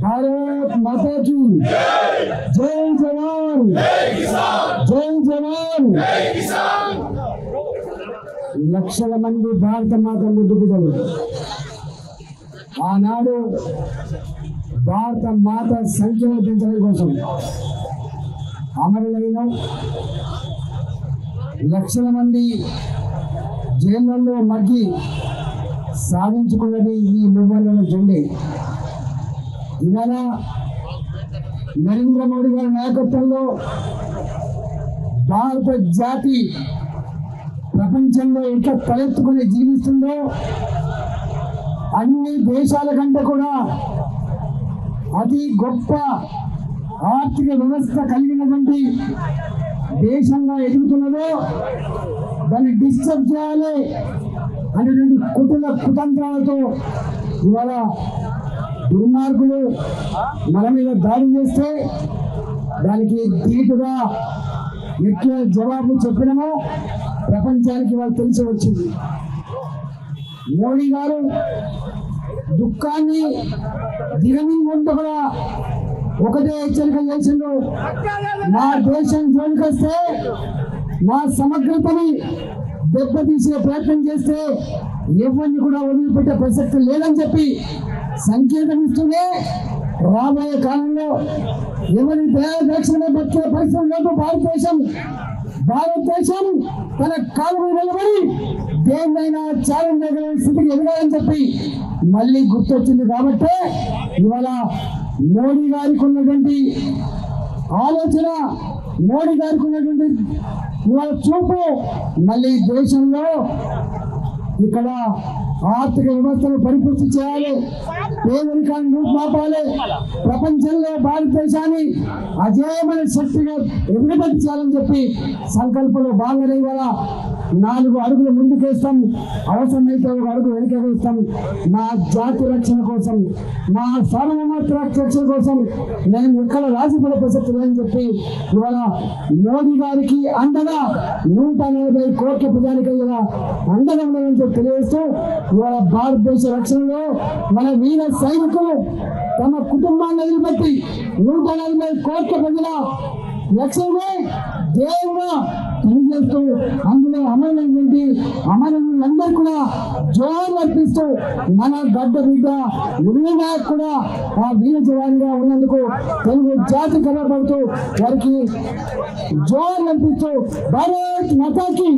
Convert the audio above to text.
భారత్ మాతాజీ జై జవాన్ జై జవాన్ లక్షల మంది భారత మాత ముద్దు ఆనాడు భారత మాత సంఖ్యను పెంచడం కోసం అమరులైన లక్షల మంది జైళ్ళల్లో మగ్గి సాధించుకున్నది ఈ మువ్వల జెండే ఇవాళ నరేంద్ర మోడీ గారి నాయకత్వంలో భారత జాతి ప్రపంచంలో ఎంత తలెత్తుకుని జీవిస్తుందో అన్ని దేశాల కంటే కూడా అతి గొప్ప ఆర్థిక వ్యవస్థ కలిగినటువంటి దేశంగా ఎదుగుతున్నదో దాన్ని డిస్టర్బ్ చేయాలి అనేటువంటి కుటుల కుతంత్రాలతో ఇవాళ దుర్మార్గులు మన మీద దాడి చేస్తే దానికి ధీటుగా ఎట్లా జవాబు చెప్పినమో ప్రపంచానికి వాళ్ళు తెలిసి వచ్చింది. మోడీ గారు దుఃఖాన్ని దిగమింగుంటూ కూడా ఒకటే హెచ్చరిక చేసిండు. మా దేశం జోలికొస్తే మా సమగ్రతని దెబ్బతీసే ప్రయత్నం చేస్తే ఎవరిని కూడా వదిలిపెట్టే ప్రసక్తి లేదని చెప్పి సంకేతం ఇస్తూనే రాబోయే కాలంలో ఎవరి దక్షిణ బతికే పరిస్థితి లేదు భారతదేశం భారతదేశం తన కాలు నిలబడి దేన్నైనా ఛాలెంజ్ చేయగలిగిన స్థితికి ఎదగాలని చెప్పి మళ్ళీ గుర్తొచ్చింది కాబట్టి ఇవాళ మోడీ గారికి ఉన్నటువంటి ఆలోచన మోడీ గారికి ఉన్నటువంటి ఇవాళ చూపు మళ్ళీ దేశంలో ఇక్కడ ఆర్థిక వ్యవస్థను పరిపూర్తి చేయాలి. పేదరికాన్ని రూపుమాపాలి ప్రపంచంలో భారతదేశాన్ని అజేయమైన శక్తిగా ఎదురుపరచాలని చెప్పి సంకల్పంలో భాగమైన ఇవాళ నాలుగు అడుగులు ముందుకేస్తాం అవసరమైతే ఒక అడుగు వెనుక వేస్తాం. మా జాతి రక్షణ కోసం మా సార్వభౌమత్వ రక్షణ కోసం నేను ఎక్కడ రాజీపడే ప్రసక్తి లేదని చెప్పి ఇవాళ మోడీ గారికి అండగా నూట నలభై కోట్ల ప్రజానికి ఇలా అండగా ఉండాలని చెప్పి తెలియజేస్తూ ఇవాళ భారతదేశ రక్షణలో మన వీర సైనికులు తమ కుటుంబాన్ని వదిలిపెట్టి నూట నలభై కోట్ల ప్రజల లక్ష్యమే దేవుగా పనిచేస్తూ అందులో అమరులైనటువంటి అమరులందరూ కూడా జోహార్లు అర్పిస్తూ మన గడ్డ బిడ్డ ఉరిగా కూడా ఆ వీర జవాన్గా ఉన్నందుకు తెలుగు జాతి కనబడుతూ వారికి జోహార్లు అర్పిస్తూ భారత్ మతాకి.